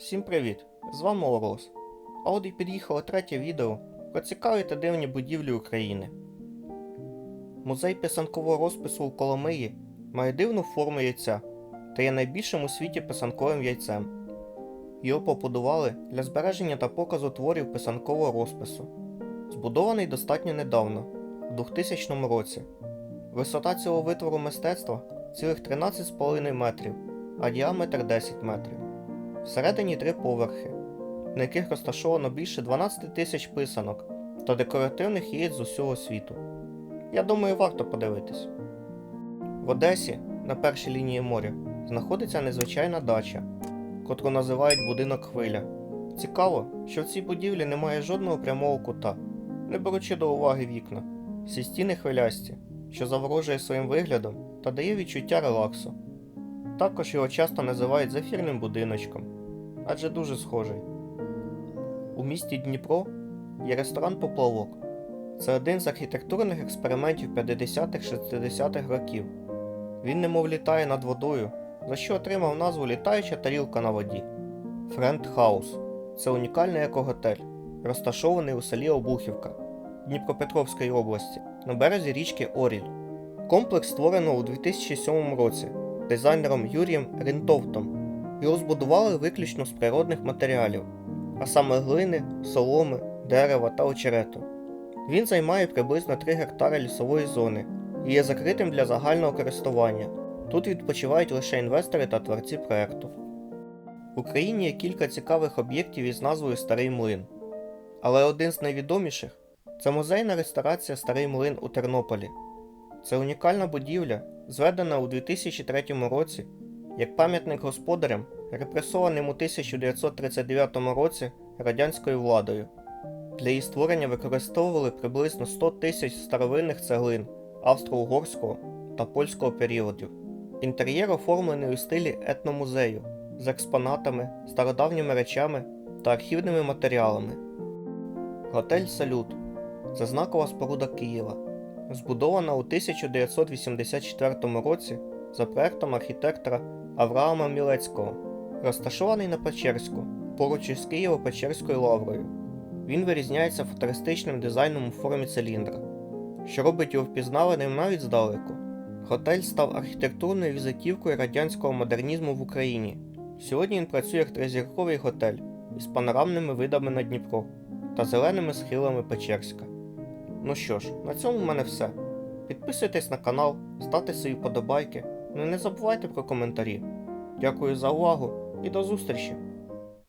Всім привіт! З вами Орлос. А от і під'їхало третє відео про цікаві та дивні будівлі України. Музей писанкового розпису у Коломиї має дивну форму яйця та є найбільшим у світі писанковим яйцем. Його побудували для збереження та показу творів писанкового розпису. Збудований достатньо недавно, у 2000 році. Висота цього витвору мистецтва цілих 13,5 метрів, а діаметр 10 метрів. Всередині три поверхи, на яких розташовано більше 12 тисяч писанок та декоративних яєць з усього світу. Я думаю, варто подивитись. В Одесі, на першій лінії моря, знаходиться незвичайна дача, котру називають будинок хвиля. Цікаво, що в цій будівлі немає жодного прямого кута, не беручи до уваги вікна. Всі стіни хвилясті, що заворожує своїм виглядом та дає відчуття релаксу. Також його часто називають зефірним будиночком, адже дуже схожий. У місті Дніпро є ресторан Поплавок. Це один з архітектурних експериментів 50-х-60-х років. Він немов літає над водою, за що отримав назву Літаюча тарілка на воді. Френд Хаус це унікальний екоготель, розташований у селі Обухівка Дніпропетровської області на березі річки Оріль. Комплекс створено у 2007 році дизайнером Юрієм Рінтовтом. Його збудували виключно з природних матеріалів, а саме глини, соломи, дерева та очерету. Він займає приблизно 3 гектари лісової зони і є закритим для загального користування. Тут відпочивають лише інвестори та творці проекту. В Україні є кілька цікавих об'єктів із назвою Старий Млин. Але один з найвідоміших це музейна реставрація Старий Млин у Тернополі. Це унікальна будівля, зведена у 2003 році як пам'ятник господарям, репресованим у 1939 році радянською владою. Для її створення використовували приблизно 100 тисяч старовинних цеглин австро-угорського та польського періодів. Інтер'єр оформлений у стилі етномузею з експонатами, стародавніми речами та архівними матеріалами. Готель Салют це знакова споруда Києва, збудована у 1984 році за проектом архітектора Авраама Мілецького, розташований на Печерську, поруч із Києво-Печерською лаврою. Він вирізняється футуристичним дизайном у формі циліндра, що робить його впізнаваним навіть здалеку. Готель став архітектурною візитівкою радянського модернізму в Україні. Сьогодні він працює як тризірковий готель із панорамними видами на Дніпро та зеленими схилами Печерська. Ну що ж, на цьому в мене все. Підписуйтесь на канал, ставте свої подобайки, ну не забувайте про коментарі. Дякую за увагу і до зустрічі!